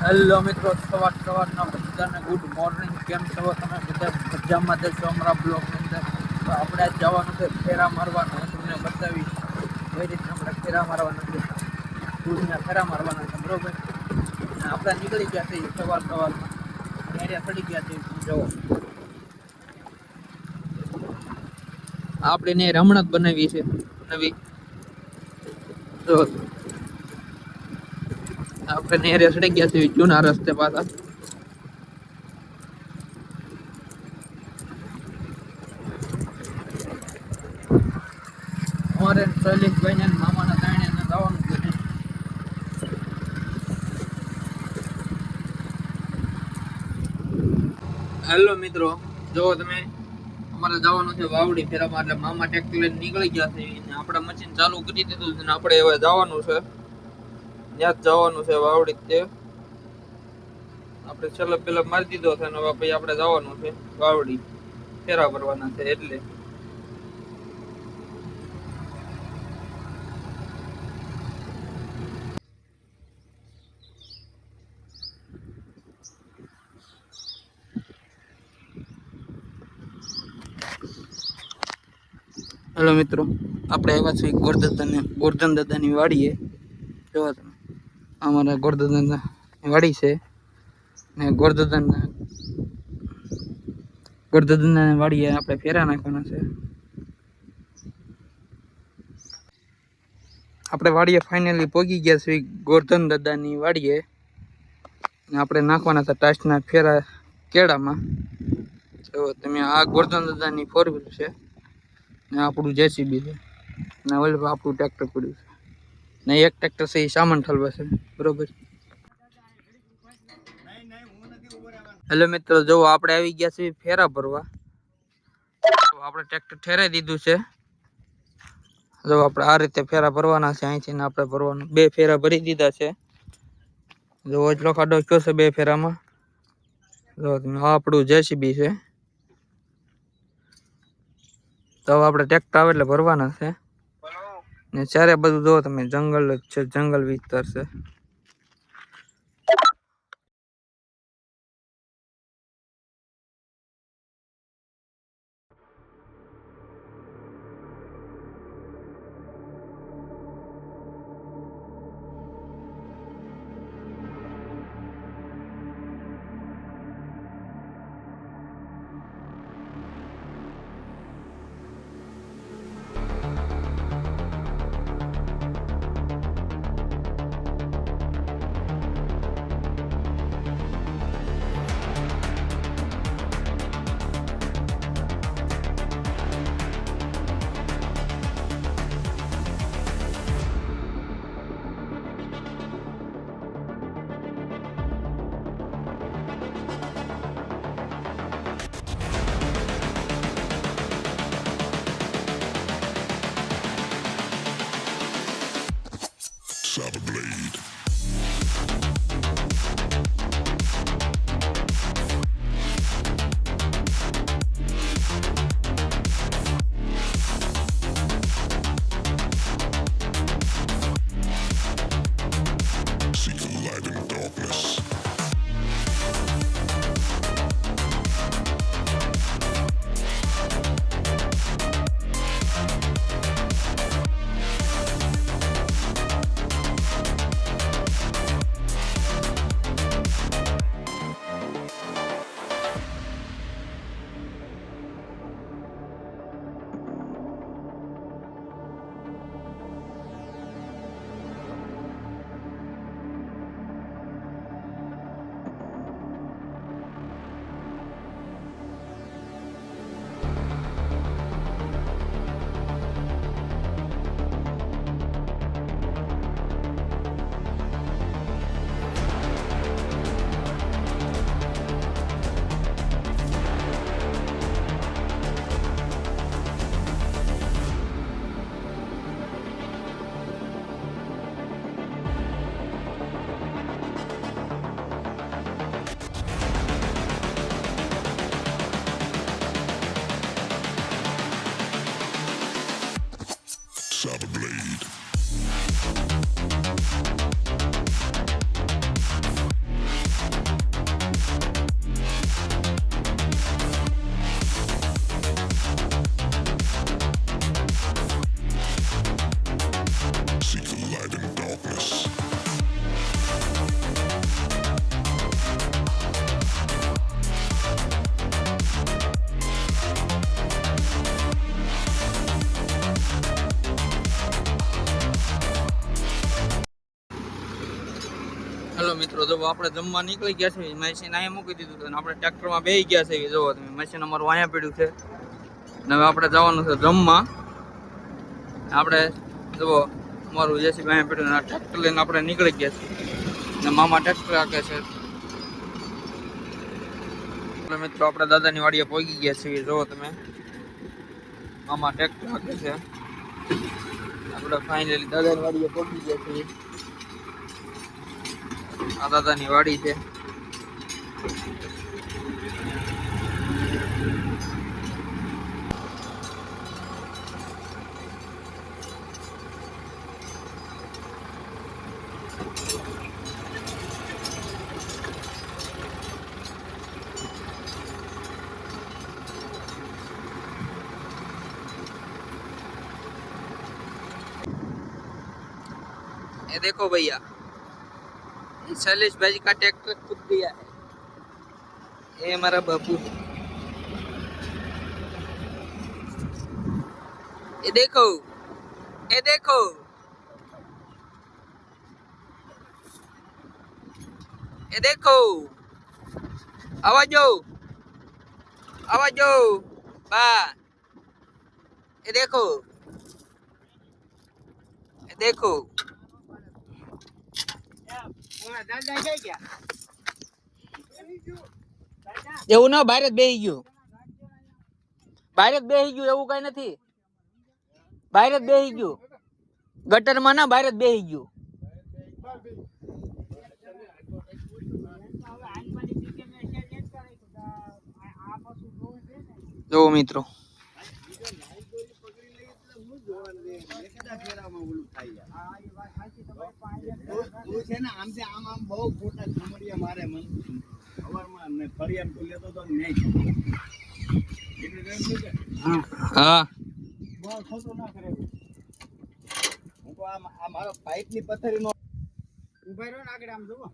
Hello મિત્રો, સવાર સવારના બધાને ગુડ મોર્નિંગ કેમ છો તમે? બધા મજામાં જશો અમારા બ્લોગની અંદર. તો આપણે આજ જવાનું છે ફેરા મારવાનું. તમને બતાવી કઈ રીતે આપણે ફેરા મારવાના છે. દૂધના ફેરા મારવાના છે, બરાબર? આપણે નીકળી ગયા છે સવાર સવારમાં. એરિયા ચડી ગયા છે જવો આપણે ને રમણક બનાવી છે નવી. તો આપણે નેરે સડી ગયા છીએ જૂના રસ્તે પાછા. અમારે શૈલેષભાઈ ને મામાના તાણે ને જવાનું છે. હેલો મિત્રો જો તમે, અમારે જવાનું છે વાવડી ફેરામાં, એટલે મામા ટ્રેક્ટર લઈને નીકળી ગયા છે આપણે મશીન ચાલુ કરી દીધું છે ને આપણે હવે જવાનું છે. ત્યાં જ જવાનું છે વાવડી તે આપણે છેલ્લે પેલા મારી દીધો છે ને પછી આપણે જવાનું છે વાવડી. ફેરા ભરવાના છે એટલે. હેલો મિત્રો, આપણે આવ્યા છીએ ગોરદાદાને ગોરધન દાદાની વાડીએ. જોવા તમે અમારા ગોરદાદાની વાડી છે. ને ગોરદાદાના ગોરદાદાની વાડીએ આપણે ફેરા નાખવાના છે. આપણે વાડીએ ફાઇનલી પહોંચી ગયા છીએ ગોરધન દાદાની વાડીએ. આપણે નાખવાના હતા ટાસ્ટના ફેરા કેળામાં. જો તમે આ ગોરધન દાદાની ફોર વ્હીલ છે. ને આપણું જેસીબી છે. ને ઓલું આપણું ટ્રેક્ટર પડ્યું છે. ને એક ટ્રેક્ટર છે એ સામાન ઠલવા છે. બરોબર. હેલો મિત્રો, જો આપણે આવી ગયા છીએ ફેરા ભરવા. આપણે ટ્રેક્ટર ઠેરાઈ દીધું છે. જો આપણે આ રીતે ફેરા ભરવાના છે, અહીંથી આપણે ભરવાનું. બે ફેરા ભરી દીધા છે. જો ઓજલો ખાડો કયો છે બે ફેરામાં? જો આપણું જેસીબી છે. તો આપણે ટ્રેક્ટર આવે એટલે ભરવાના છે. ને ચારે બધું જો તમે જંગલ જ છે જંગલ વિસ્તાર છે. હાલો મિત્રો, જો આપણે જમવા નીકળી ગયા છે મશીન અહીંયા મૂકી દીધું છે અને આપણે ટ્રેક્ટરમાં બેસી ગયા છે જોવો તમે મશીન અમારું અહીંયા પડ્યું છે. અને હવે આપણે જવાનું છે જમવા. આપણે જુઓ, અમારું જેસીબી અહીંયા પડ્યું અને આ ટ્રેક્ટર લઈને આપણે નીકળી ગયા છે અને મામા ટ્રેક્ટર હાકે છે. એટલે મિત્રો, આપણે દાદાની વાડીએ પહોંચી ગયા છીએ. જુઓ તમે. મામા ટ્રેક્ટર હાકે છે. આપણે ફાઇનલી દાદાની વાડીએ પહોંચી ગયા છીએ. આ દાદાની વાડી છે ये देखो भैया ये शैलेश भाई का ट्रैक्टर खुद दिया है ये हमारा बापू है ये देखो ये देखो ये देखो आवाजो आवाजो बा ये देखो ये देखो એવું ના, બહાર જ ગયું. બહાર જ બેહી ગયું, એવું કઈ નથી. બહાર જ બેહી ગયું. ગટરમાં ના, બહાર જ ગયું. જો મિત્રો. તું છે ને આમ જે આમ આમ બહુ ખોટા ખમડિયા મારે મન. ખબરમાં ને ફરી એમ લેતો તો નહીં હા. બહુ ખોટું ના કરે હું તો આમ આ મારો પાઇપની પથ્થરીનો ઊભા રહ્યો ને આગળ આમ જુઓ.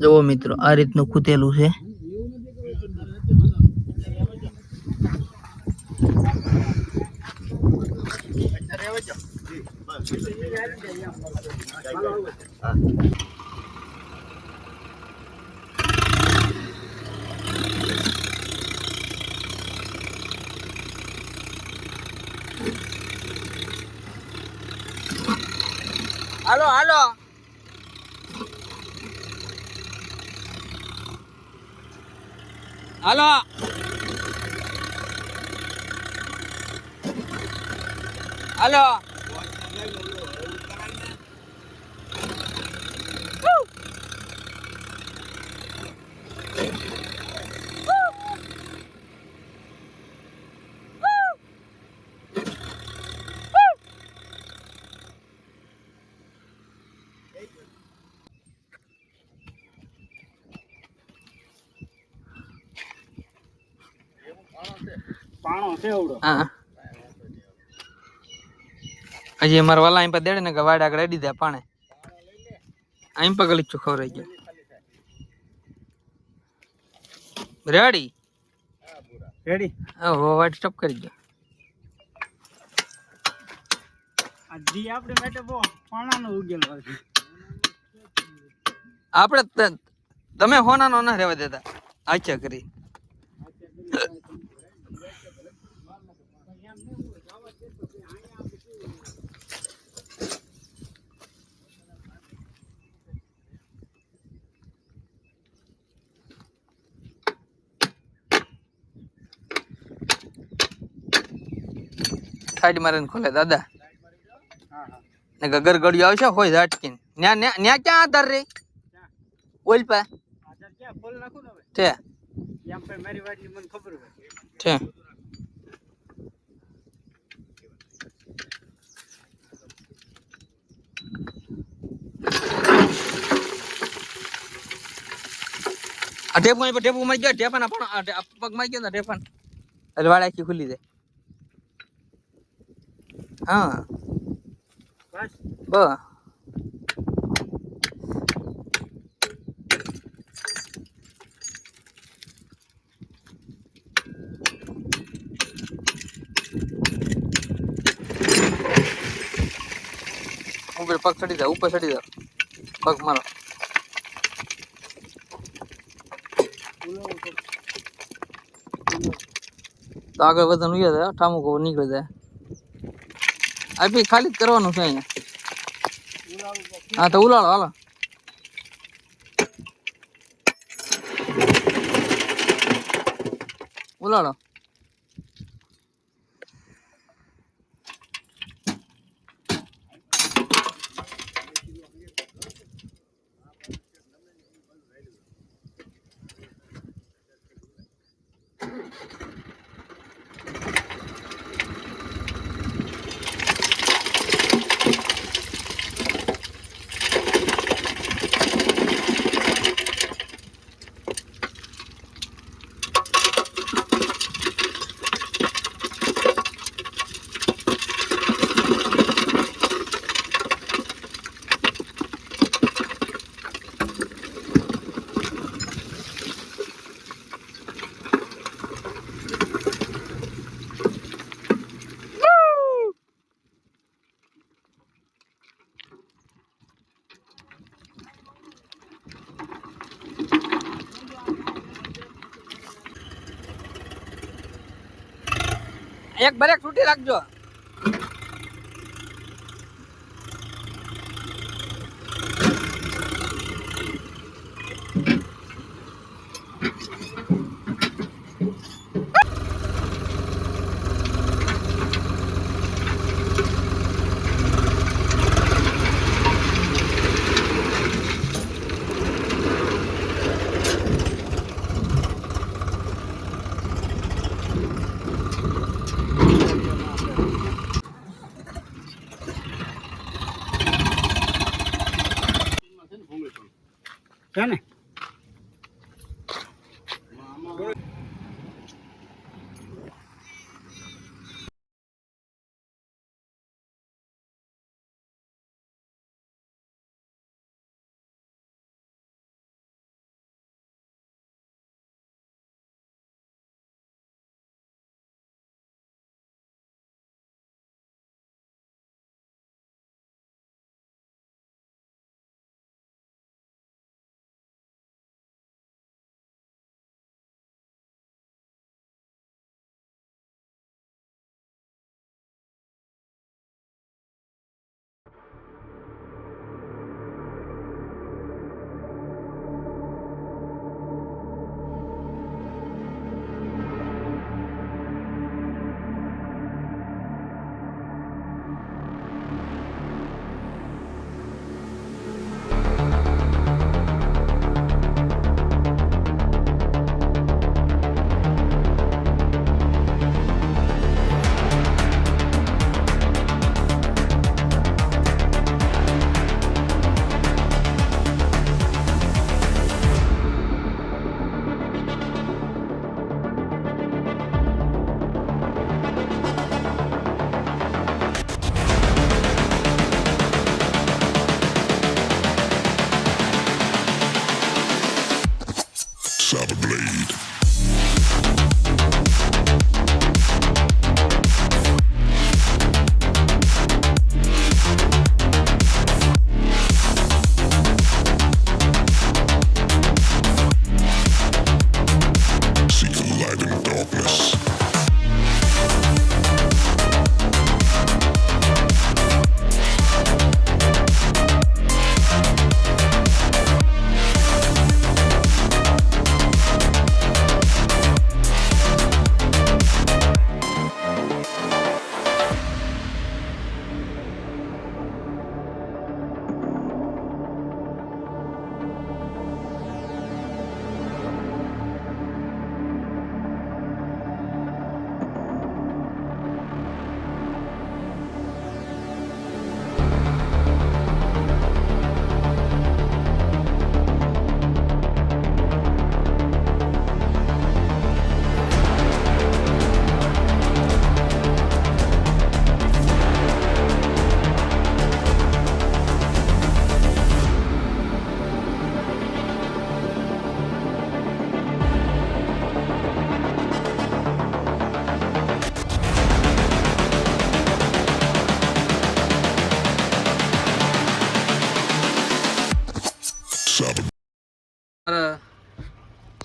જુઓ મિત્રો આ રીતનું ખૂતેલું છે રહેવા જો હાલો હાલો હાલો. હાલો. પાણો છે એવડો. હા. હજી અમારા વાલા અહીં પર દેડે ને કે વાડ આગળ અડી દે પાણે. અહીં પર ગલીચું રહી ગયો. રેડી? રેડી. હા વાડ સ્ટોપ કરી ગયો જી આપણે માટે બહુ પાણાનો ઉગેલો છે. આપણે તમે હોનાનો ના રહેવા દેતા. આચ્છા કરી. સાઈડ મારીને ખોલે, દાદા. ને ગગર ગળ્યું આવશે, હોય ઝાટકીને. ન્યા ન્યા ન્યા ક્યાં આધાર રે? ઓલ પા છે. છે. આ ટેપમાં ટેપમાં ગયો, ટેપાના પણ પગમાં ગયો ને ટેપાન. એટલે આખી ખુલી જાય. હા. બસ. બ. ઉપર પગ ચડી જાય ઉપર ચડી જાવ પગ મારો. તો આગળ વધવાનું યાદ ઠામુકો નીકળી જાય. આપી ખાલી જ કરવાનું છે હા તો ઉલાળો હાલો. ઉલાળો. એક બ્રેક છૂટી રાખજો.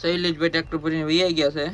શૈલેષભાઈ ટ્રેક્ટર ભરીને વૈયા ગયા છે.